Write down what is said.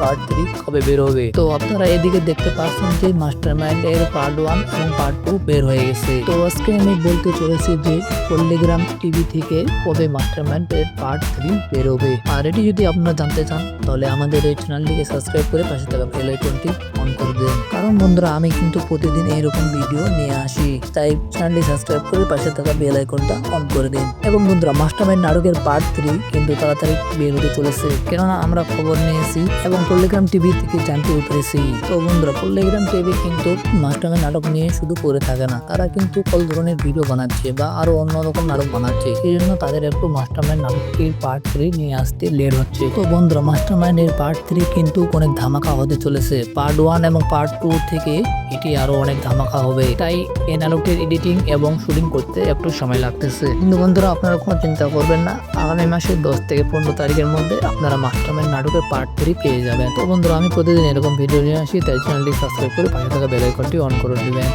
Part three কবে বের হবে? তো আপনারা এদিকে দেখতে পাচ্ছেন যে মাস্টার মাইন্ড এর পার্ট ওয়ান এবং পার্ট টু বের হয়ে গেছে। তো আজকে আমি বলতে চলেছি যে পল্লিগ্রাম টিভি থেকে কবে মাস্টার মাইন্ড এর পার্ট থ্রি বের হবে। আর এটি যদি আপনারা জানতে চান, তাহলে আমাদের এই চ্যানেলটিকে সাবস্ক্রাইব করে পাশে থাকা বেল আইকনটি অন করে দেন। কারণ বন্ধুরা, আমি কিন্তু প্রতিদিন এরকম ভিডিও নিয়ে আসি। তাই চ্যানেলটি সাবস্ক্রাইব করে পাশে থাকা বেল আইকনটা অন করে দিন। এবং বন্ধুরা মাস্টার মাইন্ড নাটকের পার্ট থ্রি কিন্তু তাড়াতাড়ি বের হতে চলেছে। কেননা আমরা খবর নিয়েছি এবং পল্লিগ্রাম টিভি থেকে জানতে পেরেছি। তো বন্ধুরা পল্লিগ্রাম টিভি কিন্তু মাস্টার নাটক নিয়ে শুধু পড়ে থাকে না, তারা কিন্তু কল ধরনের ভিডিও বানাচ্ছে বা আরও অন্যরকম নাটক বানাচ্ছে। এই জন্য তাদের একটু মাস্টার মাইন্ড নাটকটির পার্ট থ্রি নিয়ে আসতে লেট হচ্ছে। তো বন্ধুরা মাস্টার মাইন্ড এর পার্ট থ্রি কিন্তু অনেক ধামাকা হতে চলেছে। পার্ট ওয়ান এবং পার্ট টু থেকে এটি আরও অনেক ধামাকা হবে। তাই এই নাটকটির এডিটিং এবং শুটিং করতে একটু সময় লাগতেছে। কিন্তু বন্ধুরা, আপনারা কোনো চিন্তা করবেন না। আগামী মাসের দশ থেকে পনেরো তারিখের মধ্যে আপনারা মাস্টার মাইন্ড নাটকের পার্ট থ্রি পেয়ে যাবেন। তো বন্ধুরা, আমি প্রতিদিন এরকম ভিডিও নিয়ে আসি, তাই চ্যানেলটি সাবস্ক্রাইব করে পাশে থাকা বেল আইকনটি অন করে দিবেন।